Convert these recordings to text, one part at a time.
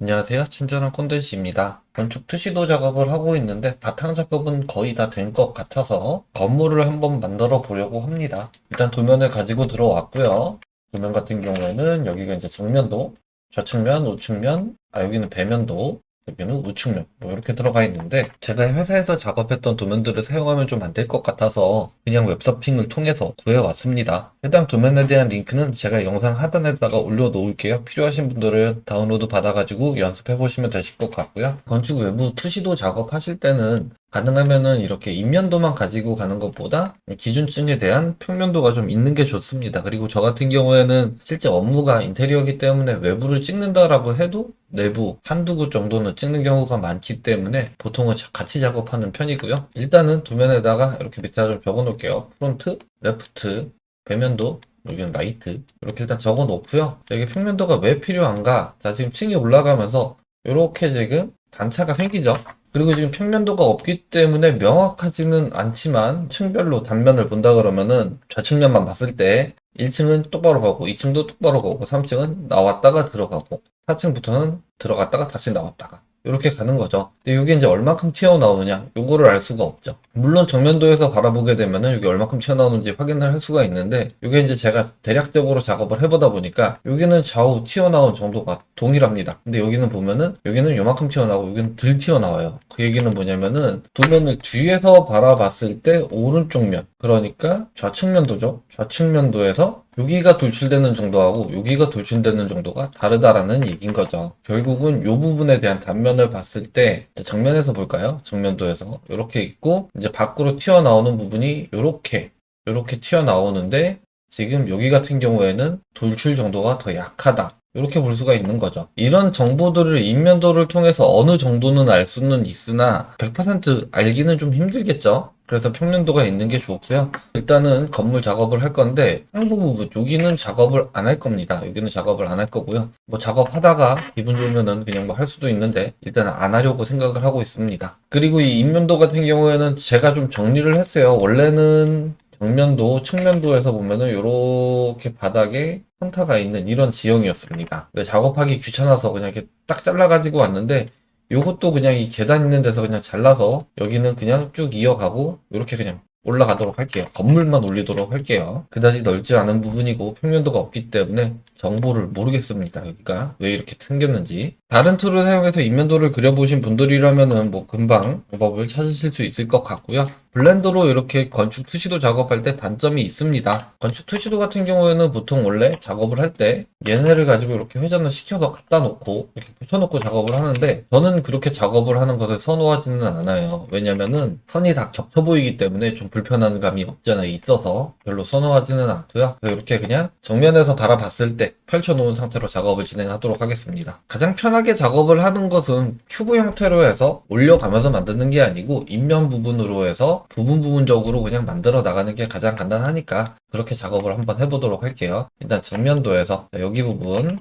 안녕하세요. 친절한 꼰대씨입니다. 건축 투시도 작업을 하고 있는데 바탕 작업은 거의 다 된 것 같아서 건물을 한번 만들어 보려고 합니다. 일단 도면을 가지고 들어왔고요. 도면 같은 경우에는 여기가 이제 정면도, 좌측면, 우측면, 아 여기는 배면도, 여기는 우측면 뭐 이렇게 들어가 있는데 제가 회사에서 작업했던 도면들을 사용하면 좀 안 될 것 같아서 그냥 웹서핑을 통해서 구해왔습니다. 해당 도면에 대한 링크는 제가 영상 하단에다가 올려놓을게요. 필요하신 분들은 다운로드 받아가지고 연습해 보시면 되실 것 같고요. 건축 외부 투시도 작업하실 때는 가능하면은 이렇게 인면도만 가지고 가는 것보다 기준층에 대한 평면도가 좀 있는 게 좋습니다. 그리고 저 같은 경우에는 실제 업무가 인테리어이기 때문에 외부를 찍는다라고 해도 내부 한두 곳 정도는 찍는 경우가 많기 때문에 보통은 자- 같이 작업하는 편이고요. 일단은 도면에다가 이렇게 밑에다 좀 적어 놓을게요. 프론트, 레프트, 배면도, 여기는 라이트. 이렇게 일단 적어 놓고요. 여기 평면도가 왜 필요한가? 자, 지금 층이 올라가면서 이렇게 지금 단차가 생기죠? 그리고 지금 평면도가 없기 때문에 명확하지는 않지만 층별로 단면을 본다 그러면은 좌측면만 봤을 때 1층은 똑바로 가고 2층도 똑바로 가고 3층은 나왔다가 들어가고 4층부터는 들어갔다가 다시 나왔다가 이렇게 가는 거죠. 근데 이게 이제 얼마큼 튀어나오느냐 요거를 알 수가 없죠. 물론 정면도에서 바라보게 되면은 이게 얼마큼 튀어나오는지 확인을 할 수가 있는데 이게 이제 제가 대략적으로 작업을 해보다 보니까 여기는 좌우 튀어나온 정도가 동일합니다. 근데 여기는 보면은 여기는 요만큼 튀어나오고 여기는 덜 튀어나와요. 그 얘기는 뭐냐면은 도면을 뒤에서 바라봤을 때 오른쪽 면 그러니까 좌측면 도죠. 좌측면 도에서 여기가 돌출되는 정도하고 여기가 돌출되는 정도가 다르다라는 얘기인 거죠. 결국은 이 부분에 대한 단면을 봤을 때 정면에서 볼까요? 정면도에서 이렇게 있고 이제 밖으로 튀어나오는 부분이 이렇게 이렇게 튀어나오는데 지금 여기 같은 경우에는 돌출 정도가 더 약하다. 이렇게 볼 수가 있는 거죠. 이런 정보들을 인면도를 통해서 어느 정도는 알 수는 있으나 100% 알기는 좀 힘들겠죠. 그래서 평면도가 있는 게 좋고요. 일단은 건물 작업을 할 건데 상부 부분 여기는 작업을 안 할 겁니다. 여기는 작업을 안 할 거고요. 뭐 작업하다가 기분 좋으면은 그냥 뭐 할 수도 있는데 일단은 안 하려고 생각을 하고 있습니다. 그리고 이 인면도 같은 경우에는 제가 좀 정리를 했어요. 원래는 정면도, 측면도에서 보면은 이렇게 바닥에 평타가 있는 이런 지형이었습니다. 작업하기 귀찮아서 그냥 이렇게 딱 잘라가지고 왔는데 요것도 그냥 이 계단 있는 데서 그냥 잘라서 여기는 그냥 쭉 이어가고 이렇게 그냥 올라가도록 할게요. 건물만 올리도록 할게요. 그다지 넓지 않은 부분이고 평면도가 없기 때문에 정보를 모르겠습니다. 여기가 왜 이렇게 튕겼는지. 다른 툴을 사용해서 인면도를 그려보신 분들이라면은 뭐 금방 방법을 찾으실 수 있을 것 같고요. 블렌더로 이렇게 건축 투시도 작업할 때 단점이 있습니다. 건축 투시도 같은 경우에는 보통 원래 작업을 할 때 얘네를 가지고 이렇게 회전을 시켜서 갖다 놓고 이렇게 붙여놓고 작업을 하는데 저는 그렇게 작업을 하는 것을 선호하지는 않아요. 왜냐면은 선이 다 겹쳐 보이기 때문에 좀 불편한 감이 없잖아 있어서 별로 선호하지는 않고요. 그래서 이렇게 그냥 정면에서 바라봤을 때 펼쳐놓은 상태로 작업을 진행하도록 하겠습니다. 가장 편하게 작업을 하는 것은 큐브 형태로 해서 올려가면서 만드는 게 아니고 인면 부분으로 해서 부분 부분적으로 그냥 만들어 나가는 게 가장 간단하니까 그렇게 작업을 한번 해보도록 할게요. 일단 정면도에서 자, 여기 부분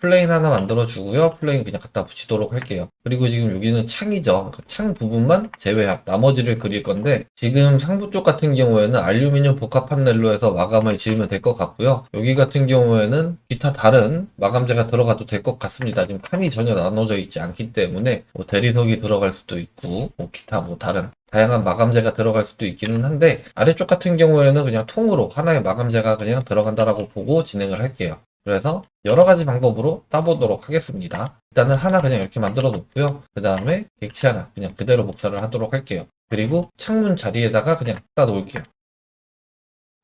플레인 하나 만들어 주고요. 플레인 그냥 갖다 붙이도록 할게요. 그리고 지금 여기는 창이죠. 그창 부분만 제외한 나머지를 그릴 건데 지금 상부 쪽 같은 경우에는 알루미늄 복합 판넬로 해서 마감을 지으면 될 것 같고요. 여기 같은 경우에는 기타 다른 마감재가 들어가도 될 것 같습니다. 지금 칸이 전혀 나눠져 있지 않기 때문에 뭐 대리석이 들어갈 수도 있고 뭐 기타 뭐 다른 다양한 마감재가 들어갈 수도 있기는 한데 아래쪽 같은 경우에는 그냥 통으로 하나의 마감재가 그냥 들어간다라고 보고 진행을 할게요. 그래서 여러 가지 방법으로 따보도록 하겠습니다. 일단은 하나 그냥 이렇게 만들어 놓고요. 그 다음에 객치 하나 그냥 그대로 복사를 하도록 할게요. 그리고 창문 자리에다가 그냥 따 놓을게요.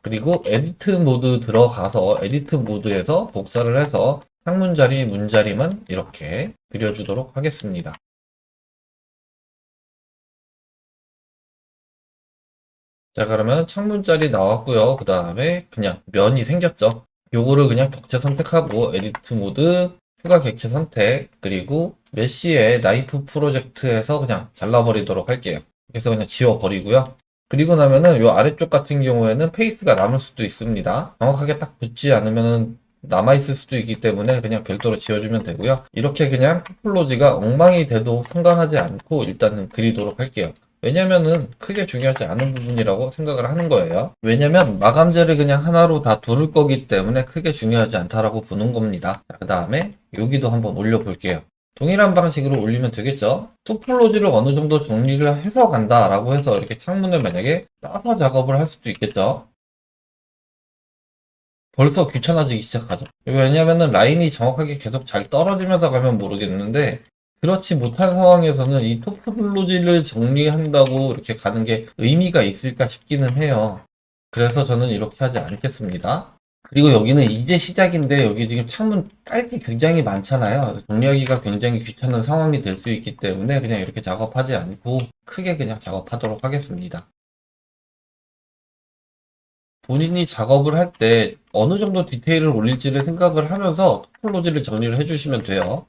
그리고 에디트 모드 들어가서 에디트 모드에서 복사를 해서 창문 자리, 문 자리만 이렇게 그려주도록 하겠습니다. 자, 그러면 창문 자리 나왔고요. 그 다음에 그냥 면이 생겼죠. 요거를 그냥 격체 선택하고 에디트 모드, 추가 객체 선택, 그리고 메시의 나이프 프로젝트에서 그냥 잘라버리도록 할게요. 그래서 그냥 지워버리고요. 그리고 나면은 요 아래쪽 같은 경우에는 페이스가 남을 수도 있습니다. 정확하게 딱 붙지 않으면은 남아있을 수도 있기 때문에 그냥 별도로 지워주면 되고요. 이렇게 그냥 토폴로지가 엉망이 돼도 상관하지 않고 일단은 그리도록 할게요. 왜냐면은 크게 중요하지 않은 부분이라고 생각을 하는 거예요. 왜냐면 마감재를 그냥 하나로 다 두를 거기 때문에 크게 중요하지 않다라고 보는 겁니다. 그 다음에 여기도 한번 올려볼게요. 동일한 방식으로 올리면 되겠죠. 토폴로지를 어느 정도 정리를 해서 간다라고 해서 이렇게 창문을 만약에 따서 작업을 할 수도 있겠죠. 벌써 귀찮아지기 시작하죠. 왜냐면은 라인이 정확하게 계속 잘 떨어지면서 가면 모르겠는데 그렇지 못한 상황에서는 이 토폴로지를 정리한다고 이렇게 가는 게 의미가 있을까 싶기는 해요. 그래서 저는 이렇게 하지 않겠습니다. 그리고 여기는 이제 시작인데 여기 지금 창문 깔게 굉장히 많잖아요. 정리하기가 굉장히 귀찮은 상황이 될 수 있기 때문에 그냥 이렇게 작업하지 않고 크게 그냥 작업하도록 하겠습니다. 본인이 작업을 할 때 어느 정도 디테일을 올릴지를 생각을 하면서 토폴로지를 정리를 해주시면 돼요.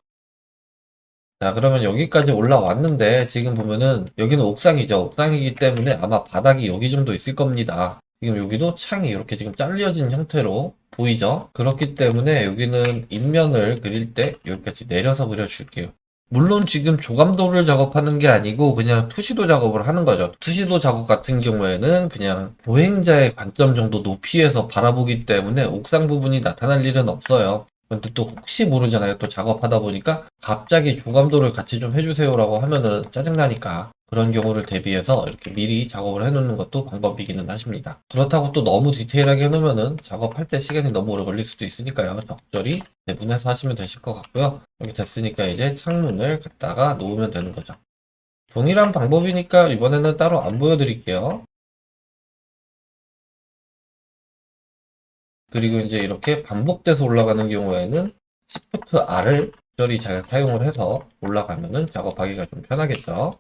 자, 그러면 여기까지 올라왔는데 지금 보면은 여기는 옥상이죠. 옥상이기 때문에 아마 바닥이 여기 정도 있을 겁니다. 지금 여기도 창이 이렇게 지금 잘려진 형태로 보이죠? 그렇기 때문에 여기는 인면을 그릴 때 여기까지 내려서 그려줄게요. 물론 지금 조감도를 작업하는 게 아니고 그냥 투시도 작업을 하는 거죠. 투시도 작업 같은 경우에는 그냥 보행자의 관점 정도 높이에서 바라보기 때문에 옥상 부분이 나타날 일은 없어요. 근데 또 혹시 모르잖아요. 또 작업하다 보니까 갑자기 조감도를 같이 좀 해주세요라고 하면은 짜증나니까 그런 경우를 대비해서 이렇게 미리 작업을 해놓는 것도 방법이기는 하십니다. 그렇다고 또 너무 디테일하게 해놓으면은 작업할 때 시간이 너무 오래 걸릴 수도 있으니까요. 적절히 배분해서 하시면 되실 것 같고요. 여기 됐으니까 이제 창문을 갖다가 놓으면 되는 거죠. 동일한 방법이니까 이번에는 따로 안 보여드릴게요. 그리고 이제 이렇게 반복돼서 올라가는 경우에는 Shift R을 적절히 잘 사용을 해서 올라가면은 작업하기가 좀 편하겠죠.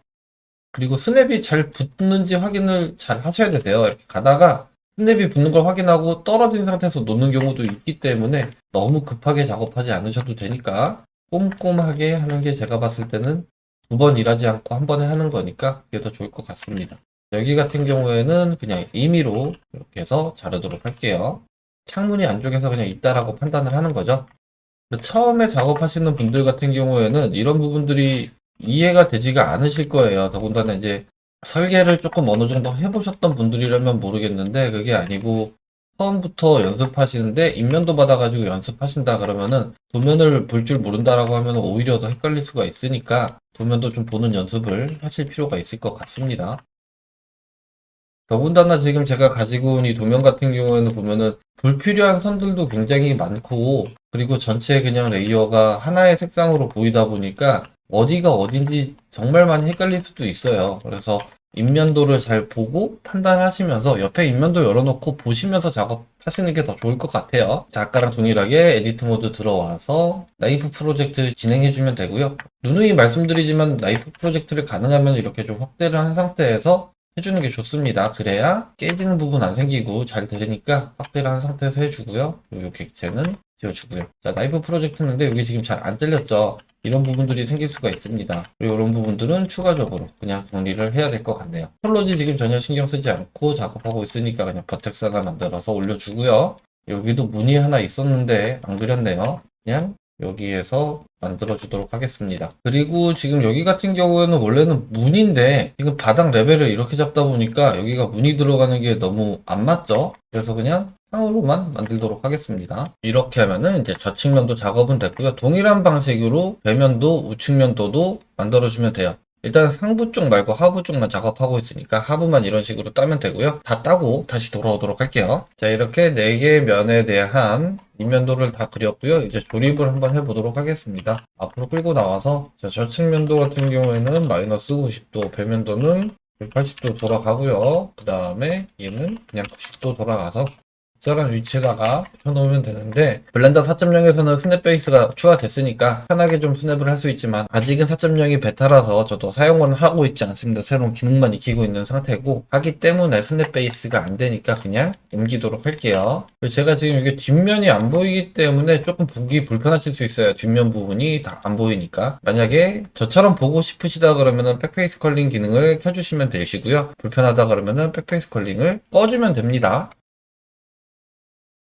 그리고 스냅이 잘 붙는지 확인을 잘 하셔야 되세요. 이렇게 가다가 스냅이 붙는 걸 확인하고 떨어진 상태에서 놓는 경우도 있기 때문에 너무 급하게 작업하지 않으셔도 되니까 꼼꼼하게 하는 게 제가 봤을 때는 두 번 일하지 않고 한 번에 하는 거니까 그게 더 좋을 것 같습니다. 여기 같은 경우에는 그냥 임의로 이렇게 해서 자르도록 할게요. 창문이 안쪽에서 그냥 있다라고 판단을 하는 거죠. 처음에 작업하시는 분들 같은 경우에는 이런 부분들이 이해가 되지가 않으실 거예요. 더군다나 이제 설계를 조금 어느 정도 해보셨던 분들이라면 모르겠는데 그게 아니고 처음부터 연습하시는데 인면도 받아가지고 연습하신다 그러면은 도면을 볼 줄 모른다라고 하면 오히려 더 헷갈릴 수가 있으니까 도면도 좀 보는 연습을 하실 필요가 있을 것 같습니다. 더군다나 지금 제가 가지고 온 이 도면 같은 경우에는 보면은 불필요한 선들도 굉장히 많고 그리고 전체 그냥 레이어가 하나의 색상으로 보이다 보니까 어디가 어딘지 정말 많이 헷갈릴 수도 있어요. 그래서 인면도를 잘 보고 판단하시면서 옆에 인면도 열어놓고 보시면서 작업하시는 게 더 좋을 것 같아요. 자, 아까랑 동일하게 에디트 모드 들어와서 나이프 프로젝트 진행해주면 되고요. 누누이 말씀드리지만 나이프 프로젝트를 가능하면 이렇게 좀 확대를 한 상태에서 해주는 게 좋습니다. 그래야 깨지는 부분 안 생기고 잘 되니까 확대를 한 상태에서 해주고요. 요 객체는 지워주고요. 자, 나이프 프로젝트인데 여기 지금 잘 안 잘렸죠? 이런 부분들이 생길 수가 있습니다. 그리고 이런 부분들은 추가적으로 그냥 정리를 해야 될 것 같네요. 폴로지 지금 전혀 신경 쓰지 않고 작업하고 있으니까 그냥 버텍스 하나 만들어서 올려주고요. 여기도 문이 하나 있었는데 안 그렸네요. 그냥 여기에서 만들어 주도록 하겠습니다. 그리고 지금 여기 같은 경우에는 원래는 문인데 지금 바닥 레벨을 이렇게 잡다 보니까 여기가 문이 들어가는 게 너무 안 맞죠? 그래서 그냥 상으로만 만들도록 하겠습니다. 이렇게 하면은 이제 좌측면도 작업은 됐고요. 동일한 방식으로 배면도 우측면도도 만들어 주면 돼요. 일단 상부 쪽 말고 하부 쪽만 작업하고 있으니까 하부만 이런 식으로 따면 되고요. 다 따고 다시 돌아오도록 할게요. 자, 이렇게 4개의 면에 대한 인면도를 다 그렸고요. 이제 조립을 한번 해보도록 하겠습니다. 앞으로 끌고 나와서 자, 좌측면도 같은 경우에는 마이너스 90도, 배면도는 180도 돌아가고요. 그 다음에 얘는 그냥 90도 돌아가서 적절한 위치에다가 펴놓으면 되는데 블렌더 4.0에서는 스냅 베이스가 추가됐으니까 편하게 좀 스냅을 할 수 있지만 아직은 4.0이 베타라서 저도 사용은 하고 있지 않습니다. 새로운 기능만 익히고 있는 상태고 하기 때문에 스냅 베이스가 안 되니까 그냥 옮기도록 할게요. 제가 지금 이게 뒷면이 안 보이기 때문에 조금 보기 불편하실 수 있어요. 뒷면 부분이 다 안 보이니까 만약에 저처럼 보고 싶으시다 그러면은 백페이스 컬링 기능을 켜주시면 되시고요. 불편하다 그러면은 백페이스 컬링을 꺼주면 됩니다.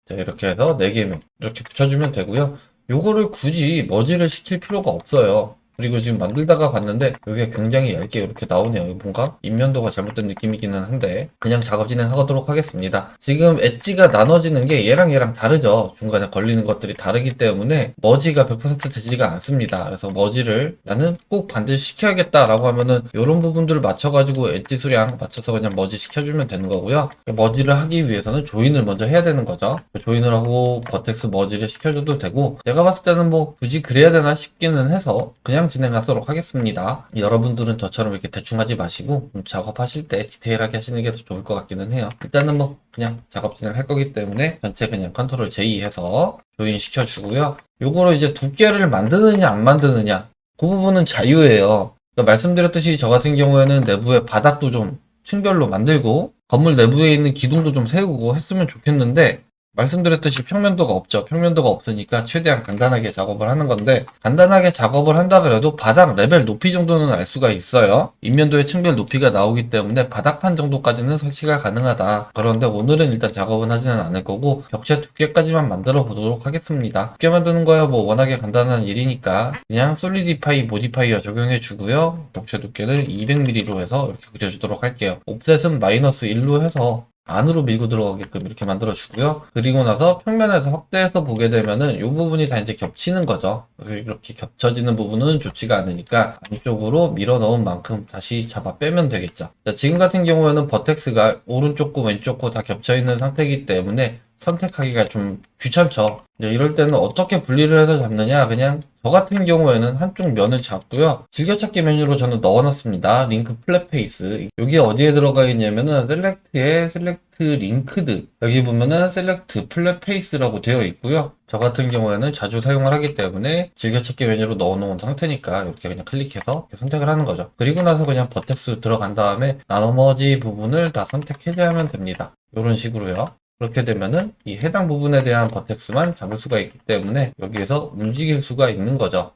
자, 이렇게 해서 4개면 이렇게 붙여주면 되고요. 요거를 굳이 머지를 시킬 필요가 없어요. 그리고 지금 만들다가 봤는데 여기가 굉장히 얇게 이렇게 나오네요. 뭔가 인면도가 잘못된 느낌이기는 한데 그냥 작업 진행하도록 하겠습니다. 지금 엣지가 나눠지는 게 얘랑 얘랑 다르죠. 중간에 걸리는 것들이 다르기 때문에 머지가 100% 되지가 않습니다. 그래서 머지를 나는 꼭 반드시 시켜야겠다라고 하면은 이런 부분들을 맞춰가지고 엣지 수량 맞춰서 그냥 머지 시켜주면 되는 거고요. 머지를 하기 위해서는 조인을 먼저 해야 되는 거죠. 조인을 하고 버텍스 머지를 시켜줘도 되고 내가 봤을 때는 뭐 굳이 그래야 되나 싶기는 해서 그냥 진행하도록 하겠습니다. 여러분들은 저처럼 이렇게 대충 하지 마시고 좀 작업하실 때 디테일하게 하시는 게 더 좋을 것 같기는 해요. 일단은 뭐 그냥 작업 진행할 거기 때문에 전체 그냥 컨트롤 J 해서 조인 시켜 주고요. 요거를 이제 두께를 만드느냐 안 만드느냐 그 부분은 자유예요. 그러니까 말씀드렸듯이 저 같은 경우에는 내부에 바닥도 좀 층별로 만들고 건물 내부에 있는 기둥도 좀 세우고 했으면 좋겠는데 말씀드렸듯이 평면도가 없죠. 평면도가 없으니까 최대한 간단하게 작업을 하는 건데 간단하게 작업을 한다 그래도 바닥 레벨 높이 정도는 알 수가 있어요. 인면도의 층별 높이가 나오기 때문에 바닥판 정도까지는 설치가 가능하다. 그런데 오늘은 일단 작업은 하지는 않을 거고 벽체 두께까지만 만들어 보도록 하겠습니다. 두께 만드는 거야 뭐 워낙에 간단한 일이니까 그냥 솔리디파이 모디파이어 적용해 주고요. 벽체 두께는 200mm로 해서 이렇게 그려주도록 할게요. 옵셋은 마이너스 1로 해서 안으로 밀고 들어가게끔 이렇게 만들어 주고요. 그리고 나서 평면에서 확대해서 보게 되면은 이 부분이 다 이제 겹치는 거죠. 그래서 이렇게 겹쳐지는 부분은 좋지가 않으니까 안쪽으로 밀어 넣은 만큼 다시 잡아 빼면 되겠죠. 자, 지금 같은 경우에는 버텍스가 오른쪽 거 왼쪽 거다 겹쳐 있는 상태이기 때문에 선택하기가 좀 귀찮죠. 이럴 때는 어떻게 분리를 해서 잡느냐? 그냥 저 같은 경우에는 한쪽 면을 잡고요. 즐겨찾기 메뉴로 저는 넣어놨습니다. 링크 플랫 페이스. 여기 어디에 들어가 있냐면은 셀렉트에 셀렉트 링크드. 여기 보면은 셀렉트 플랫 페이스라고 되어 있고요. 저 같은 경우에는 자주 사용을 하기 때문에 즐겨찾기 메뉴로 넣어놓은 상태니까 이렇게 그냥 클릭해서 이렇게 선택을 하는 거죠. 그리고 나서 그냥 버텍스 들어간 다음에 나머지 부분을 다 선택 해제하면 됩니다. 이런 식으로요. 그렇게 되면은 이 해당 부분에 대한 버텍스만 잡을 수가 있기 때문에 여기에서 움직일 수가 있는 거죠.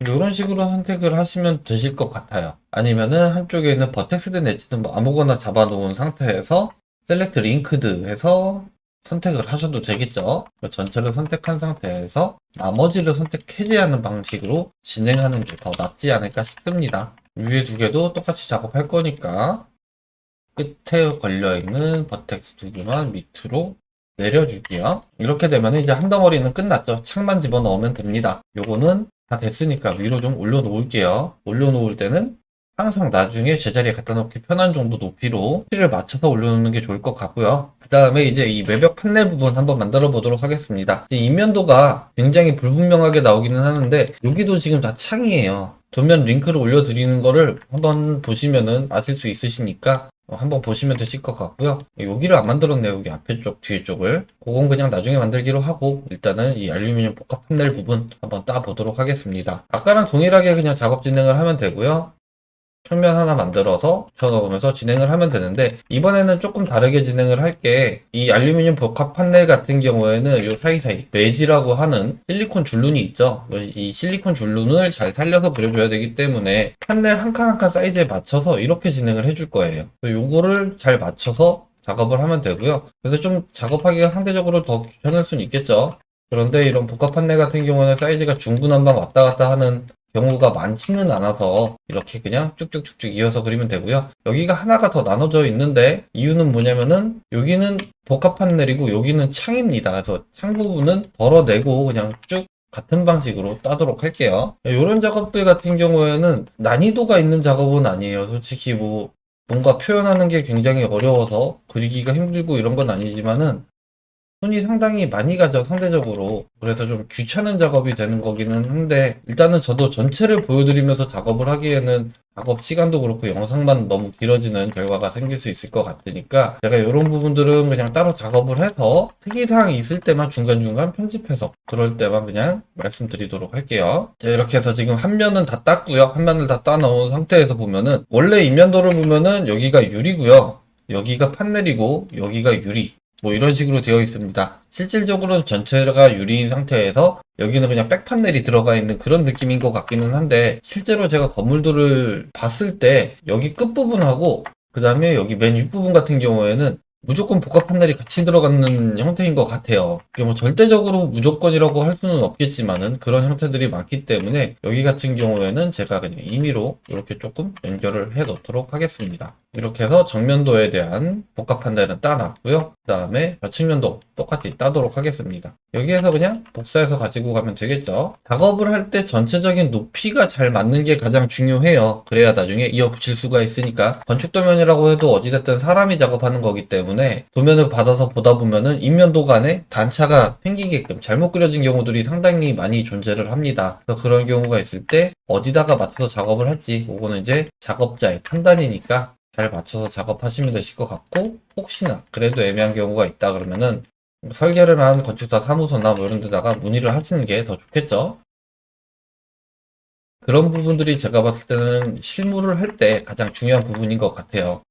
이런 식으로 선택을 하시면 되실 것 같아요. 아니면은 한쪽에 있는 버텍스든 엣지든 뭐 아무거나 잡아놓은 상태에서 셀렉트 링크드 해서 선택을 하셔도 되겠죠. 전체를 선택한 상태에서 나머지를 선택 해제하는 방식으로 진행하는 게 더 낫지 않을까 싶습니다. 위에 두 개도 똑같이 작업할 거니까 끝에 걸려있는 버텍스 두 개만 밑으로 내려주기요. 이렇게 되면 이제 한 덩어리는 끝났죠. 창만 집어넣으면 됩니다. 요거는 다 됐으니까 위로 좀 올려놓을게요. 올려놓을 때는 항상 나중에 제자리에 갖다 놓기 편한 정도 높이로 키를 맞춰서 올려놓는 게 좋을 것 같고요. 그 다음에 이제 이 외벽 판넬 부분 한번 만들어 보도록 하겠습니다. 이 인면도가 굉장히 불분명하게 나오기는 하는데 여기도 지금 다 창이에요. 도면 링크를 올려드리는 거를 한번 보시면은 아실 수 있으시니까 어, 한번 보시면 되실 것 같고요. 여기를 안 만들었네요. 여기 앞에 쪽, 뒤에 쪽을. 그건 그냥 나중에 만들기로 하고 일단은 이 알루미늄 복합 판넬 부분 한번 따보도록 하겠습니다. 아까랑 동일하게 그냥 작업 진행을 하면 되고요. 평면 하나 만들어서 붙여넣으면서 진행을 하면 되는데 이번에는 조금 다르게 진행을 할게 이 알루미늄 복합 판넬 같은 경우에는 이 사이사이 매지라고 하는 실리콘 줄눈이 있죠. 이 실리콘 줄눈을 잘 살려서 그려줘야 되기 때문에 판넬 한 칸 한 칸 사이즈에 맞춰서 이렇게 진행을 해줄 거예요. 요거를 잘 맞춰서 작업을 하면 되고요. 그래서 좀 작업하기가 상대적으로 더 귀찮을 수는 있겠죠. 그런데 이런 복합 판넬 같은 경우는 사이즈가 중구난방 왔다 갔다 하는 경우가 많지는 않아서 이렇게 그냥 쭉쭉쭉쭉 이어서 그리면 되고요. 여기가 하나가 더 나눠져 있는데 이유는 뭐냐면은 여기는 복합 판넬이고 여기는 창입니다. 그래서 창 부분은 덜어내고 그냥 쭉 같은 방식으로 따도록 할게요. 이런 작업들 같은 경우에는 난이도가 있는 작업은 아니에요. 솔직히 뭐 뭔가 표현하는 게 굉장히 어려워서 그리기가 힘들고 이런 건 아니지만은 손이 상당히 많이 가죠, 상대적으로. 그래서 좀 귀찮은 작업이 되는 거기는 한데, 일단은 저도 전체를 보여드리면서 작업을 하기에는 작업 시간도 그렇고 영상만 너무 길어지는 결과가 생길 수 있을 것 같으니까, 제가 이런 부분들은 그냥 따로 작업을 해서 특이사항이 있을 때만 중간중간 편집해서, 그럴 때만 그냥 말씀드리도록 할게요. 자, 이렇게 해서 지금 한 면은 다 땄고요. 한 면을 다 따놓은 상태에서 보면은, 원래 인면도를 보면은 여기가 유리고요. 여기가 판넬이고, 여기가 유리. 뭐 이런 식으로 되어 있습니다. 실질적으로 전체가 유리인 상태에서 여기는 그냥 백판넬이 들어가 있는 그런 느낌인 것 같기는 한데 실제로 제가 건물들을 봤을 때 여기 끝부분하고 그 다음에 여기 맨 윗부분 같은 경우에는 무조건 복합 판넬이 같이 들어가는 형태인 것 같아요. 이게 뭐 절대적으로 무조건이라고 할 수는 없겠지만은 그런 형태들이 많기 때문에 여기 같은 경우에는 제가 그냥 임의로 이렇게 조금 연결을 해 놓도록 하겠습니다. 이렇게 해서 정면도에 대한 복합 판넬은 따놨고요. 그 다음에 좌측면도 똑같이 따도록 하겠습니다. 여기에서 그냥 복사해서 가지고 가면 되겠죠. 작업을 할 때 전체적인 높이가 잘 맞는 게 가장 중요해요. 그래야 나중에 이어 붙일 수가 있으니까 건축 도면이라고 해도 어찌됐든 사람이 작업하는 거기 때문에 도면을 받아서 보다 보면은 인면도 간에 단차가 생기게끔 잘못 그려진 경우들이 상당히 많이 존재를 합니다. 그래서 그런 경우가 있을 때 어디다가 맞춰서 작업을 할지 이거는 이제 작업자의 판단이니까 잘 맞춰서 작업하시면 되실 것 같고 혹시나 그래도 애매한 경우가 있다 그러면은 설계를 한 건축사 사무소나 뭐 이런 데다가 문의를 하시는 게 더 좋겠죠. 그런 부분들이 제가 봤을 때는 실무를 할 때 가장 중요한 부분인 것 같아요.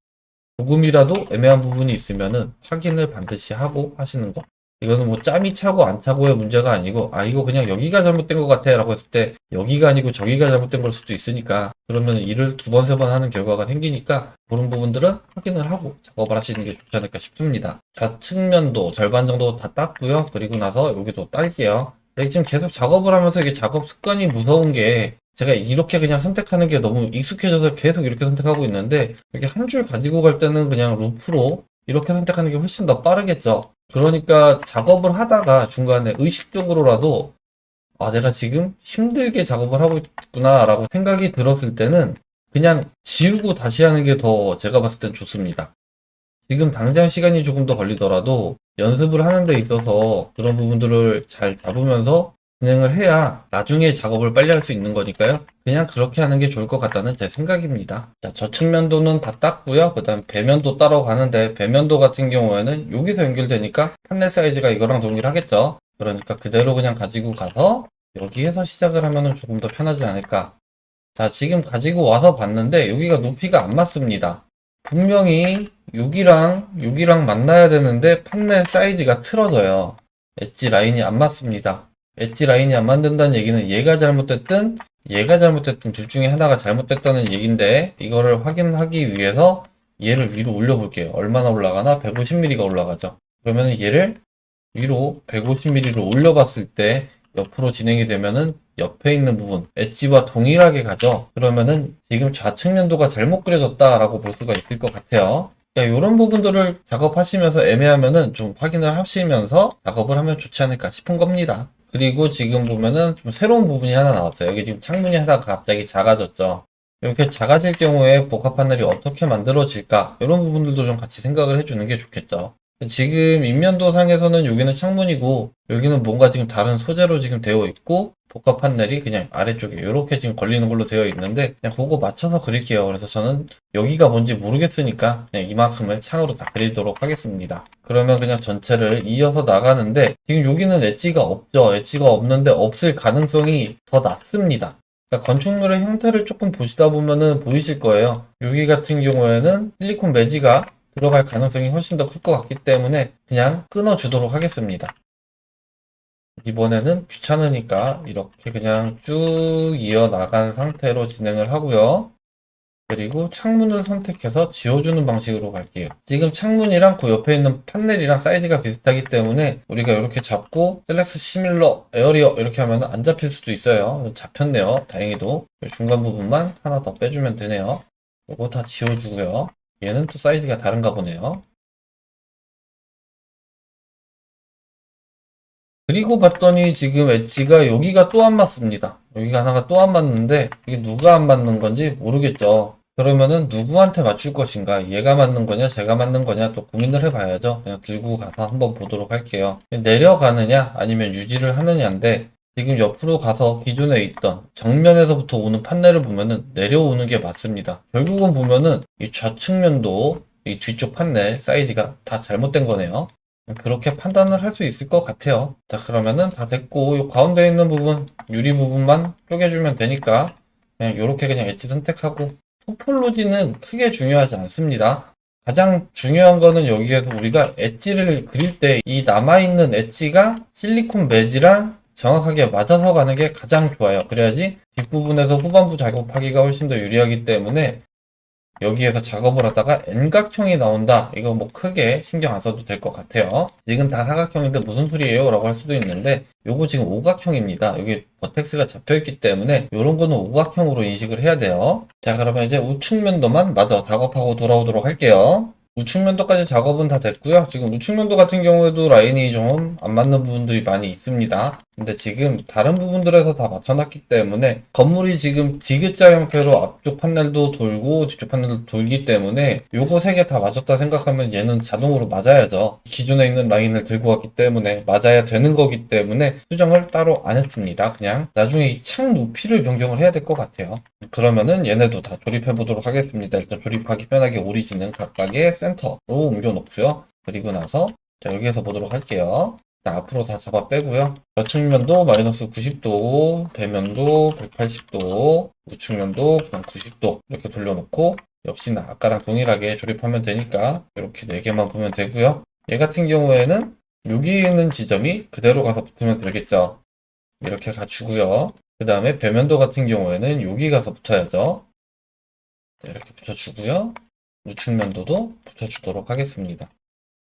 조금이라도 애매한 부분이 있으면은 확인을 반드시 하고 하시는 거. 이거는 뭐 짬이 차고 안 차고의 문제가 아니고 아 이거 그냥 여기가 잘못된 것 같아 라고 했을 때 여기가 아니고 저기가 잘못된 걸 수도 있으니까 그러면 일을 두 번 세 번 하는 결과가 생기니까 그런 부분들은 확인을 하고 작업을 하시는 게 좋지 않을까 싶습니다. 좌측면도 절반 정도 다 땄고요. 그리고 나서 여기도 딸게요. 근데 지금 계속 작업을 하면서 이게 작업 습관이 무서운 게 제가 이렇게 그냥 선택하는 게 너무 익숙해져서 계속 이렇게 선택하고 있는데 이렇게 한 줄 가지고 갈 때는 그냥 루프로 이렇게 선택하는 게 훨씬 더 빠르겠죠. 그러니까 작업을 하다가 중간에 의식적으로라도 아, 내가 지금 힘들게 작업을 하고 있구나 라고 생각이 들었을 때는 그냥 지우고 다시 하는 게 더 제가 봤을 땐 좋습니다. 지금 당장 시간이 조금 더 걸리더라도 연습을 하는 데 있어서 그런 부분들을 잘 잡으면서 진행을 해야 나중에 작업을 빨리 할 수 있는 거니까요. 그냥 그렇게 하는 게 좋을 것 같다는 제 생각입니다. 자, 저측면도는 다 땄고요. 그 다음 배면도 따러 가는데 배면도 같은 경우에는 여기서 연결되니까 판넬 사이즈가 이거랑 동일하겠죠. 그러니까 그대로 그냥 가지고 가서 여기에서 시작을 하면 조금 더 편하지 않을까. 자, 지금 가지고 와서 봤는데 여기가 높이가 안 맞습니다. 분명히 여기랑 여기랑 만나야 되는데 판넬 사이즈가 틀어져요. 엣지 라인이 안 맞습니다. 엣지 라인이 안 맞는다는 얘기는 얘가 잘못됐든 얘가 잘못됐든 둘 중에 하나가 잘못됐다는 얘기인데 이거를 확인하기 위해서 얘를 위로 올려볼게요. 얼마나 올라가나? 150mm가 올라가죠. 그러면 얘를 위로 150mm로 올려봤을 때 옆으로 진행이 되면은 옆에 있는 부분 엣지와 동일하게 가죠. 그러면은 지금 좌측면도가 잘못 그려졌다라고 볼 수가 있을 것 같아요. 이런 부분들을 작업하시면서 애매하면은 좀 확인을 하시면서 작업을 하면 좋지 않을까 싶은 겁니다. 그리고 지금 보면은 좀 새로운 부분이 하나 나왔어요. 여기 지금 창문이 하나가 갑자기 작아졌죠. 이렇게 작아질 경우에 복합 판넬이 어떻게 만들어질까? 이런 부분들도 좀 같이 생각을 해주는 게 좋겠죠. 지금 인면도 상에서는 여기는 창문이고 여기는 뭔가 지금 다른 소재로 지금 되어 있고 복합 판넬이 그냥 아래쪽에 이렇게 지금 걸리는 걸로 되어 있는데 그냥 그거 맞춰서 그릴게요. 그래서 저는 여기가 뭔지 모르겠으니까 그냥 이만큼을 창으로 다 그리도록 하겠습니다. 그러면 그냥 전체를 이어서 나가는데 지금 여기는 엣지가 없죠. 엣지가 없는데 없을 가능성이 더 낮습니다. 그러니까 건축물의 형태를 조금 보시다 보면은 보이실 거예요. 여기 같은 경우에는 실리콘 매지가 들어갈 가능성이 훨씬 더 클 것 같기 때문에 그냥 끊어주도록 하겠습니다. 이번에는 귀찮으니까 이렇게 그냥 쭉 이어나간 상태로 진행을 하고요. 그리고 창문을 선택해서 지워주는 방식으로 갈게요. 지금 창문이랑 그 옆에 있는 판넬이랑 사이즈가 비슷하기 때문에 우리가 이렇게 잡고 셀렉스 시밀러 에어리어 이렇게 하면 안 잡힐 수도 있어요. 잡혔네요. 다행히도 중간 부분만 하나 더 빼주면 되네요. 이거 다 지워주고요. 얘는 또 사이즈가 다른가 보네요. 그리고 봤더니 지금 엣지가 여기가 또 안 맞습니다. 여기가 하나가 또 안 맞는데 이게 누가 안 맞는 건지 모르겠죠. 그러면은 누구한테 맞출 것인가? 얘가 맞는 거냐, 제가 맞는 거냐 또 고민을 해봐야죠. 그냥 들고 가서 한번 보도록 할게요. 내려가느냐, 아니면 유지를 하느냐인데 지금 옆으로 가서 기존에 있던 정면에서부터 오는 판넬을 보면은 내려오는 게 맞습니다. 결국은 보면은 이 좌측면도 이 뒤쪽 판넬 사이즈가 다 잘못된 거네요. 그렇게 판단을 할 수 있을 것 같아요. 자, 그러면은 다 됐고, 이 가운데 있는 부분, 유리 부분만 쪼개주면 되니까, 그냥 이렇게 그냥 엣지 선택하고, 토폴로지는 크게 중요하지 않습니다. 가장 중요한 거는 여기에서 우리가 엣지를 그릴 때 이 남아있는 엣지가 실리콘 매지랑 정확하게 맞아서 가는 게 가장 좋아요. 그래야지 뒷부분에서 후반부 작업하기가 훨씬 더 유리하기 때문에 여기에서 작업을 하다가 N각형이 나온다. 이거 뭐 크게 신경 안 써도 될 것 같아요. 지금 다 사각형인데 무슨 소리예요? 라고 할 수도 있는데 요거 지금 오각형입니다. 여기 버텍스가 잡혀있기 때문에 이런 거는 오각형으로 인식을 해야 돼요. 자 그러면 이제 우측면도만 마저 작업하고 돌아오도록 할게요. 우측 면도까지 작업은 다 됐고요. 지금 우측 면도 같은 경우에도 라인이 좀 안 맞는 부분들이 많이 있습니다. 근데 지금 다른 부분들에서 다 맞춰놨기 때문에 건물이 지금 디귿자 형태로 앞쪽 판넬도 돌고 뒤쪽 판넬도 돌기 때문에 요거 세 개 다 맞았다 생각하면 얘는 자동으로 맞아야죠. 기존에 있는 라인을 들고 왔기 때문에 맞아야 되는 거기 때문에 수정을 따로 안 했습니다. 그냥 나중에 이 창 높이를 변경을 해야 될 것 같아요. 그러면은 얘네도 다 조립해 보도록 하겠습니다. 일단 조립하기 편하게 오리진은 각각의 센터로 옮겨 놓고요. 그리고 나서 자, 여기에서 보도록 할게요. 자, 앞으로 다 잡아 빼고요. 좌측면도 마이너스 90도, 배면도 180도, 우측면도 그냥 90도 이렇게 돌려놓고 역시나 아까랑 동일하게 조립하면 되니까 이렇게 4개만 보면 되고요. 얘 같은 경우에는 여기 있는 지점이 그대로 가서 붙으면 되겠죠. 이렇게 가주고요. 그 다음에 배면도 같은 경우에는 여기 가서 붙어야죠. 자, 이렇게 붙여주고요. 우측면도도 붙여주도록 하겠습니다.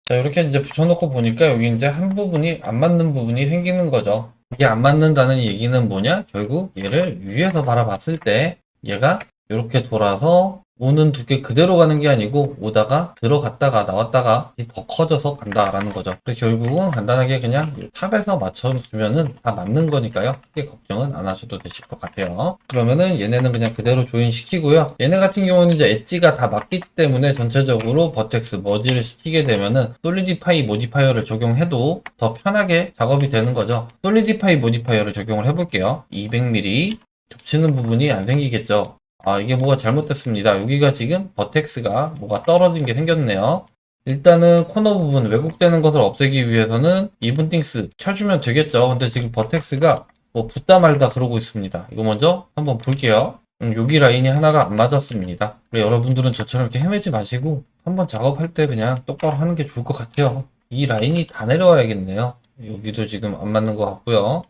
자, 이렇게 이제 붙여놓고 보니까 여기 이제 한 부분이 안 맞는 부분이 생기는 거죠. 이게 안 맞는다는 얘기는 뭐냐? 결국 얘를 위에서 바라봤을 때 얘가 이렇게 돌아서 오는 두께 그대로 가는 게 아니고 오다가 들어갔다가 나왔다가 더 커져서 간다라는 거죠. 그래서 결국은 간단하게 그냥 이 탑에서 맞춰주면은 다 맞는 거니까요. 크게 걱정은 안 하셔도 되실 것 같아요. 그러면은 얘네는 그냥 그대로 조인시키고요. 얘네 같은 경우는 이제 엣지가 다 맞기 때문에 전체적으로 버텍스 머지를 시키게 되면은 솔리디파이 모디파이어를 적용해도 더 편하게 작업이 되는 거죠. 솔리디파이 모디파이어를 적용을 해볼게요. 200mm 겹치는 부분이 안 생기겠죠. 아, 이게 뭐가 잘못됐습니다. 여기가 지금 버텍스가 뭐가 떨어진 게 생겼네요. 일단은 코너 부분 왜곡되는 것을 없애기 위해서는 이븐띵스 켜주면 되겠죠. 근데 지금 버텍스가 뭐 붙다 말다 그러고 있습니다. 이거 먼저 한번 볼게요. 음, 여기 라인이 하나가 안 맞았습니다. 여러분들은 저처럼 이렇게 헤매지 마시고 한번 작업할 때 그냥 똑바로 하는 게 좋을 것 같아요. 이 라인이 다 내려와야겠네요. 여기도 지금 안 맞는 것 같고요.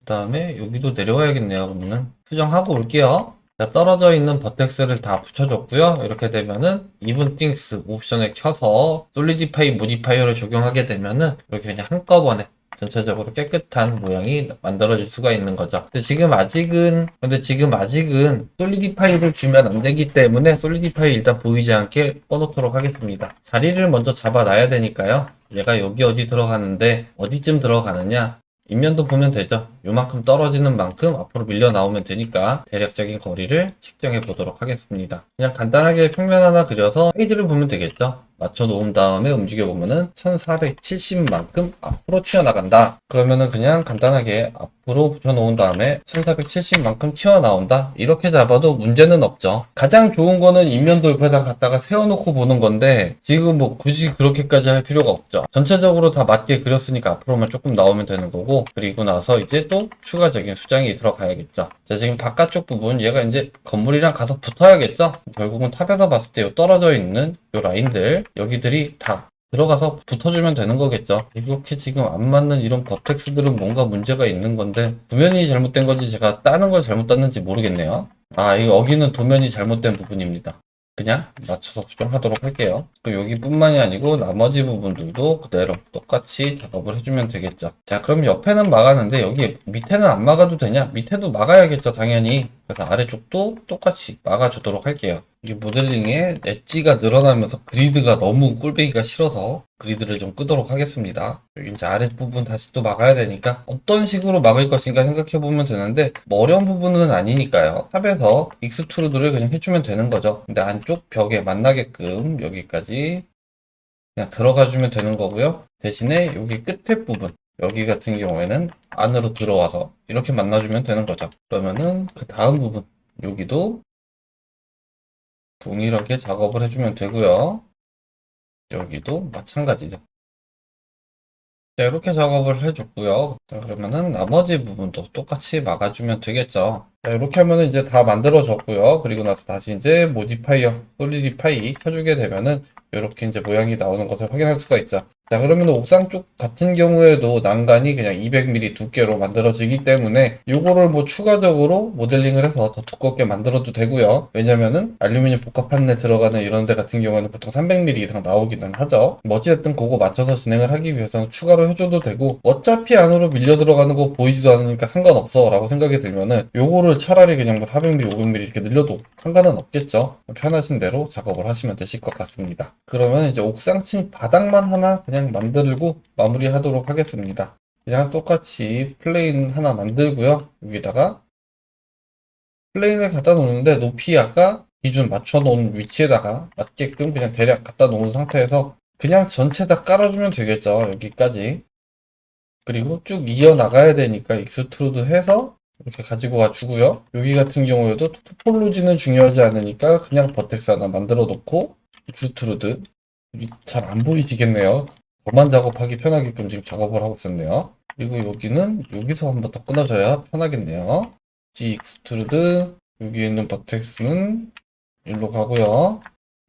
그 다음에 여기도 내려와야겠네요. 그러면은 수정하고 올게요. 자, 떨어져 있는 버텍스를 다 붙여줬고요. 이렇게 되면은 이븐띵스 옵션을 켜서 솔리디파이 모디파이어를 적용하게 되면은 이렇게 그냥 한꺼번에 전체적으로 깨끗한 모양이 만들어질 수가 있는 거죠. 근데 지금 아직은 근데 지금 아직은 솔리디파이를 주면 안 되기 때문에 솔리디파이 일단 보이지 않게 꺼놓도록 하겠습니다. 자리를 먼저 잡아놔야 되니까요. 얘가 여기 어디 들어가는데 어디쯤 들어가느냐 인면도 보면 되죠. 요만큼 떨어지는 만큼 앞으로 밀려 나오면 되니까 대략적인 거리를 측정해 보도록 하겠습니다. 그냥 간단하게 평면 하나 그려서 사이즈를 보면 되겠죠. 맞춰 놓은 다음에 움직여 보면은 1470만큼 앞으로 튀어나간다. 그러면은 그냥 간단하게 앞으로 붙여 놓은 다음에 1470만큼 튀어나온다. 이렇게 잡아도 문제는 없죠. 가장 좋은 거는 인면 돌파에다 갖다가 세워놓고 보는 건데 지금 뭐 굳이 그렇게까지 할 필요가 없죠. 전체적으로 다 맞게 그렸으니까 앞으로만 조금 나오면 되는 거고 그리고 나서 이제 또 추가적인 수정이 들어가야겠죠. 자 지금 바깥쪽 부분 얘가 이제 건물이랑 가서 붙어야겠죠. 결국은 탑에서 봤을 때요 떨어져 있는 요 라인들 여기들이 다 들어가서 붙어주면 되는 거겠죠. 이렇게 지금 안 맞는 이런 버텍스들은 뭔가 문제가 있는 건데 도면이 잘못된 건지 제가 다른 걸 잘못 땄는지 모르겠네요. 아, 이 여기는 도면이 잘못된 부분입니다. 그냥 맞춰서 수정하도록 할게요. 그럼 여기 뿐만이 아니고 나머지 부분들도 그대로 똑같이 작업을 해주면 되겠죠. 자, 그럼 옆에는 막았는데 여기 밑에는 안 막아도 되냐? 밑에도 막아야겠죠, 당연히. 그래서 아래쪽도 똑같이 막아주도록 할게요. 이 모델링에 엣지가 늘어나면서 그리드가 너무 꼴배기가 싫어서 그리드를 좀 끄도록 하겠습니다. 이제 아랫부분 다시 또 막아야 되니까 어떤 식으로 막을 것인가 생각해 보면 되는데 뭐 어려운 부분은 아니니까요. 탑에서 익스트루드를 그냥 해주면 되는 거죠. 근데 안쪽 벽에 만나게끔 여기까지 그냥 들어가 주면 되는 거고요. 대신에 여기 끝에 부분 여기 같은 경우에는 안으로 들어와서 이렇게 만나주면 되는 거죠. 그러면은 그 다음 부분 여기도 동일하게 작업을 해주면 되고요. 여기도 마찬가지죠. 자, 이렇게 작업을 해줬고요. 자, 그러면은 나머지 부분도 똑같이 막아주면 되겠죠. 자, 이렇게 하면은 이제 다 만들어졌고요. 그리고 나서 다시 이제 모디파이어, 솔리디파이 켜주게 되면은 이렇게 이제 모양이 나오는 것을 확인할 수가 있죠. 자, 그러면 옥상 쪽 같은 경우에도 난간이 그냥 200mm 두께로 만들어지기 때문에 요거를 뭐 추가적으로 모델링을 해서 더 두껍게 만들어도 되고요. 왜냐면은 알루미늄 복합 판넬 들어가는 이런 데 같은 경우에는 보통 300mm 이상 나오기는 하죠. 뭐 어찌됐든 그거 맞춰서 진행을 하기 위해서는 추가로 해줘도 되고 어차피 안으로 밀려 들어가는 거 보이지도 않으니까 상관없어 라고 생각이 들면은 요거를 차라리 그냥 뭐 400mm, 500mm 이렇게 늘려도 상관은 없겠죠. 편하신 대로 작업을 하시면 되실 것 같습니다. 그러면 이제 옥상층 바닥만 하나 그냥 만들고 마무리 하도록 하겠습니다. 그냥 똑같이 플레인 하나 만들고요. 여기다가 플레인을 갖다 놓는데 높이 아까 기준 맞춰 놓은 위치에다가 맞게끔 그냥 대략 갖다 놓은 상태에서 그냥 전체 다 깔아주면 되겠죠. 여기까지. 그리고 쭉 이어나가야 되니까 익스트루드 해서 이렇게 가지고 와주고요. 여기 같은 경우에도 토폴로지는 중요하지 않으니까 그냥 버텍스 하나 만들어 놓고 익스트루드 잘 안 보이시겠네요. 저만 작업하기 편하게끔 지금 작업을 하고 있었네요. 그리고 여기는 여기서 한번 더 끊어줘야 편하겠네요. G 익스트루드 여기 있는 버텍스는 일로 가고요.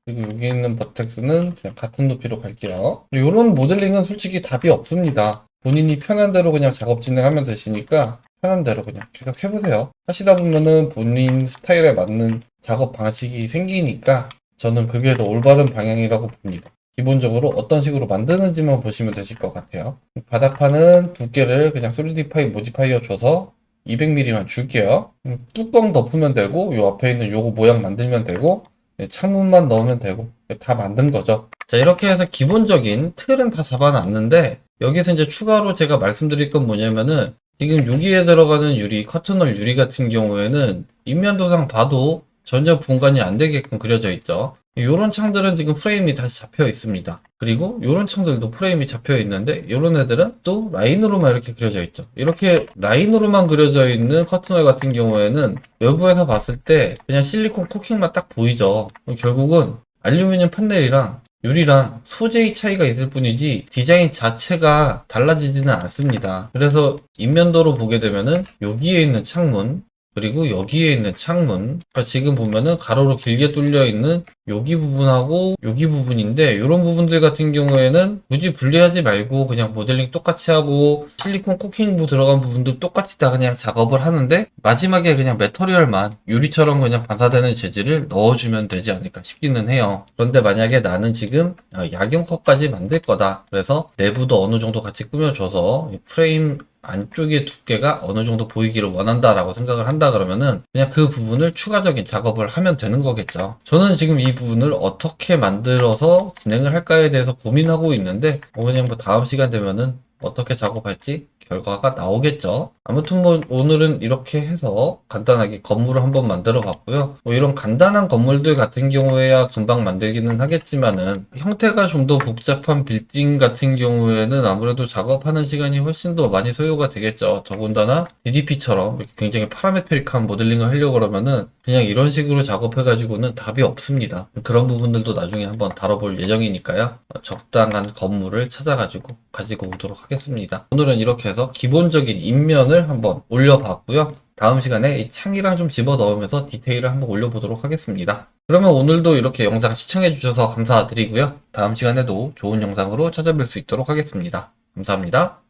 그리고 여기 있는 버텍스는 그냥 같은 높이로 갈게요. 이런 모델링은 솔직히 답이 없습니다. 본인이 편한 대로 그냥 작업 진행하면 되시니까 편한 대로 그냥 계속 해보세요. 하시다 보면은 본인 스타일에 맞는 작업 방식이 생기니까 저는 그게 더 올바른 방향이라고 봅니다. 기본적으로 어떤 식으로 만드는지만 보시면 되실 것 같아요. 바닥판은 두께를 그냥 솔리디파이 모디파이어 줘서 200mm만 줄게요. 음, 뚜껑 덮으면 되고 요 앞에 있는 요거 모양 만들면 되고 네, 창문만 넣으면 되고 네, 다 만든 거죠. 자 이렇게 해서 기본적인 틀은 다 잡아놨는데 여기서 이제 추가로 제가 말씀드릴 건 뭐냐면은 지금 여기에 들어가는 유리 커튼홀 유리 같은 경우에는 인면도상 봐도 전혀 분간이 안 되게끔 그려져 있죠. 이런 창들은 지금 프레임이 다시 잡혀 있습니다. 그리고 이런 창들도 프레임이 잡혀 있는데 이런 애들은 또 라인으로만 이렇게 그려져 있죠. 이렇게 라인으로만 그려져 있는 커튼홀 같은 경우에는 외부에서 봤을 때 그냥 실리콘 코킹만 딱 보이죠. 결국은 알루미늄 판넬이랑 유리랑 소재의 차이가 있을 뿐이지 디자인 자체가 달라지지는 않습니다. 그래서 인면도로 보게 되면은 여기에 있는 창문 그리고 여기에 있는 창문. 그러니까 지금 보면은 가로로 길게 뚫려 있는 여기 부분하고 여기 부분인데 이런 부분들 같은 경우에는 굳이 분리하지 말고 그냥 모델링 똑같이 하고 실리콘 코킹부 들어간 부분도 똑같이 다 그냥 작업을 하는데 마지막에 그냥 메터리얼만 유리처럼 그냥 반사되는 재질을 넣어주면 되지 않을까 싶기는 해요. 그런데 만약에 나는 지금 어, 약용컷까지 만들 거다. 그래서 내부도 어느 정도 같이 꾸며줘서 이 프레임 안쪽의 두께가 어느 정도 보이기를 원한다라고 생각을 한다 그러면은 그냥 그 부분을 추가적인 작업을 하면 되는 거겠죠. 저는 지금 이 부분을 어떻게 만들어서 진행을 할까에 대해서 고민하고 있는데 뭐 그냥 뭐 다음 시간 되면은 어떻게 작업할지 결과가 나오겠죠. 아무튼 뭐 오늘은 이렇게 해서 간단하게 건물을 한번 만들어 봤고요. 뭐 이런 간단한 건물들 같은 경우에야 금방 만들기는 하겠지만은 형태가 좀 더 복잡한 빌딩 같은 경우에는 아무래도 작업하는 시간이 훨씬 더 많이 소요가 되겠죠. 더군다나 DDP처럼 굉장히 파라메트릭한 모델링을 하려고 그러면은 그냥 이런 식으로 작업해가지고는 답이 없습니다. 그런 부분들도 나중에 한번 다뤄볼 예정이니까요. 적당한 건물을 찾아가지고 가지고 오도록 하겠습니다. 오늘은 이렇게 해서 기본적인 인면을 한번 올려봤고요. 다음 시간에 이 창이랑 좀 집어 넣으면서 디테일을 한번 올려보도록 하겠습니다. 그러면 오늘도 이렇게 영상 시청해주셔서 감사드리고요. 다음 시간에도 좋은 영상으로 찾아뵐 수 있도록 하겠습니다. 감사합니다.